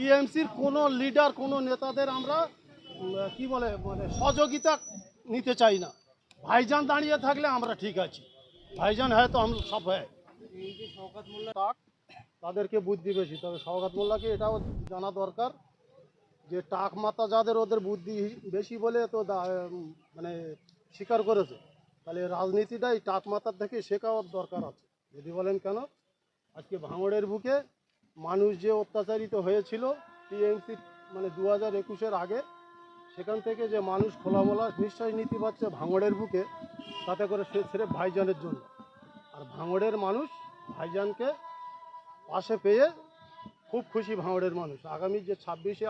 টিএমসির কোনো লিডার, কোনো নেতাদের আমরা কি বলে মানে সহযোগিতা নিতে চাই না। ভাইজান দাঁড়িয়ে থাকলে আমরা ঠিক আছি। ভাইজান হয়তো আমরা সব হয়। যে শওকত মোল্লা তাদেরকে বুদ্ধি বেশি। তবে সৌগাত মোল্লাকে এটাও জানা দরকার যে, টাক মাতা যাদের ওদের বুদ্ধি বেশি বলে তো মানে স্বীকার করেছে। তাহলে রাজনীতিটাই টাক মাতার থেকে শেখার দরকার আছে। যদি বলেন কেন? আজকে ভাঙড়ের বুকে মানুষ যে অত্যাচারিত হয়েছিল টিএমসি মানে দু হাজার একুশের আগে, সেখান থেকে যে মানুষ খোলামোলা নিশ্চয়ই নীতি পাচ্ছে ভাঙড়ের বুকে, তাতে করে সে সেরে ভাইজানের জন্য। আর ভাঙড়ের মানুষ ভাইজানকে পাশে পেয়ে খুব খুশি ভাঙড়ের মানুষ। আগামী যে ছাব্বিশে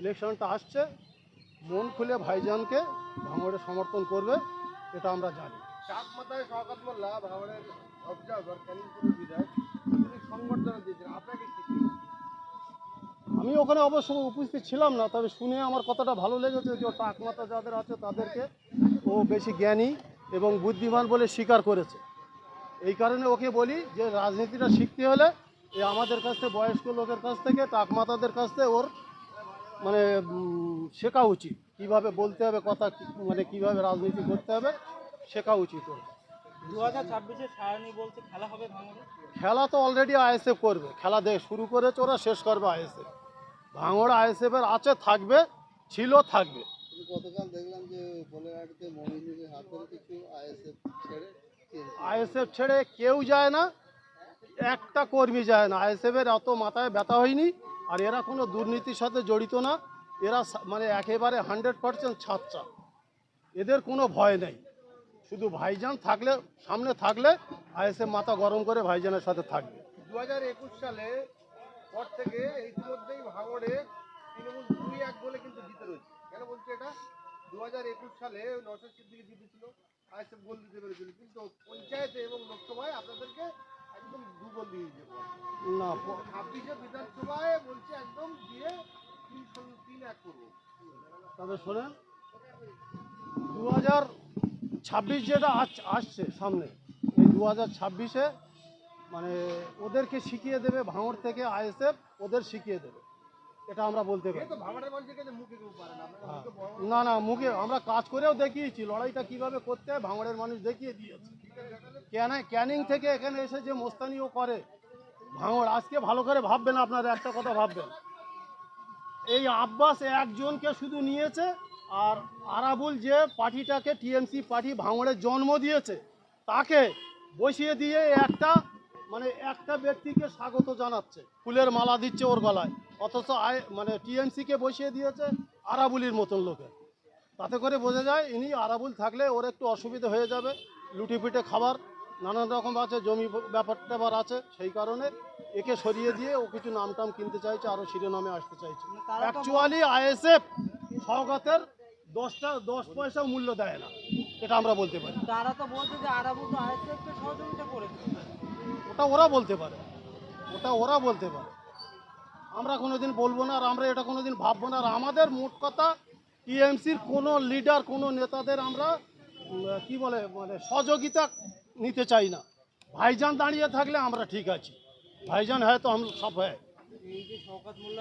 ইলেকশনটা আসছে, মন খুলে ভাইজানকে ভাঙড়ে সমর্থন করবে, এটা আমরা জানি। চাপ মাথায় শওকত মোল্লা ভাঙড়ের অবজারভার ওখানে অবশ্য উপস্থিত ছিলাম না তবে শুনে আমার কথাটা ভালো লেগেছে যে টাকমাতা যাদের আছে তাদেরকে ও বেশি জ্ঞানী এবং বুদ্ধিমান বলে স্বীকার করেছে। এই কারণে ওকে বলি যে রাজনীতিটা শিখতে হলে এই আমাদের কাছ থেকে বয়স্ক লোকের কাছ থেকে টাকমাতাদের কাছ থেকে ওর মানে শেখা উচিত। কীভাবে বলতে হবে কথা মানে কীভাবে রাজনীতি করতে হবে শেখা উচিত ওর। দু হাজার ছাব্বিশে সায়নী বলছে খেলা হবে খেলা তো অলরেডি আইএসএফ করবে খেলা দেখ শুরু করেছে ওরা শেষ করবে আইএসএফ। ভাঙড় আইএসএফের আছে থাকবে ছিল থাকবে। কিন্তু গতকাল দেখলাম যে বলেরহাটে মমিনুলের হাত কিছু আইএসএফ ছেড়ে আইএসএফ ছেড়ে কেউ যায় না একটা কর্মী যায় না। আইএসএফের অত মাথায় ব্যথা হয়নি আর এরা কোনো দুর্নীতির সাথে জড়িত না। এরা মানে একেবারে হান্ড্রেড পার্সেন্ট ছাত্রা। এদের কোনো ভয় নেই। শুধু ভাইজান থাকলে সামনে থাকলে আইএসএফ মাথা গরম করে ভাইজানের সাথে থাকবে। দু হাজার একুশ সালে পর থেকে ইতিমধ্যেই ভাঙড়ে তৃণমূল দুই এক বলে কিন্তু জিতে রয়েছে। কেন বলছি এটা? দু হাজার একুশ সালে নশো সিদ্দিকি জিতেছিল গোল দিতে পেরেছিল। কিন্তু পঞ্চায়েতে এবং লোকসভায় আপনাদেরকে একদম দু গোল দিয়ে দিয়েছে না ছাব্বিশে বিধানসভায় বলছে একদম দিয়ে তিন তিন এক করব। তবে শোনেন দু হাজার ছাব্বিশ যেটা আস- আসছে সামনে এই দু হাজার ছাব্বিশে মানে ওদেরকে শিখিয়ে দেবে ভাঙড় থেকে আইএসএফ ওদের শিখিয়ে দেবে। এটা আমরা বলতে পারি। হ্যাঁ। না না মুখে আমরা কাজ করেও দেখিয়েছি লড়াইটা কীভাবে করতে হয় ভাঙড়ের মানুষ দেখিয়ে দিয়েছে। কেন ক্যানিং থেকে এখানে এসে যে মোস্তানিও করে ভাঙড় আজকে ভালো করে ভাববেন আপনারা একটা কথা ভাববেন। এই আব্বাস একজনকে শুধু নিয়েছে আর আরাবুল যে পার্টিটাকে টিএমসি পার্টি ভাঙড়ে জন্ম দিয়েছে তাকে বসিয়ে দিয়ে একটা মানে একটা ব্যক্তিকে স্বাগত জানাচ্ছে ফুলের মালা দিচ্ছে ওর গলায়। অথচ আয় মানে টিএমসিকে বসিয়ে দিয়েছে আরাবুলির মতন লোকে। তাতে করে বোঝা যায় ইনি আরাবুল থাকলে ওর একটু অসুবিধা হয়ে যাবে লুটি পিটে খাবার নানান রকম আছে জমি ব্যাপার ট্যাপার আছে সেই কারণে একে সরিয়ে দিয়ে ও কিছু নাম টাম কিনতে চাইছে আরও শিরোনামে আসতে চাইছে। অ্যাকচুয়ালি আইএসএফ সওগাতের দশটা দশ পয়সা মূল্য দেয় না এটা আমরা বলতে পারি। তারা তো বলছে যে আরাবুল তো আইএসএফকে সহযোগিতা করেছে। ওটা ওরা বলতে পারে। ওটা ওরা বলতে পারে। আমরা কোনোদিন বলব না আর আমরা এটা কোনোদিন ভাববো না। আর আমাদের মোট কথা টিএমসির কোনো লিডার, কোনো নেতাদের আমরা কি বলে মানে সহযোগিতা নিতে চাই না। ভাইজান দাঁড়িয়ে থাকলে আমরা ঠিক আছি। ভাইজান সব হয়। যে শওকত মোল্লা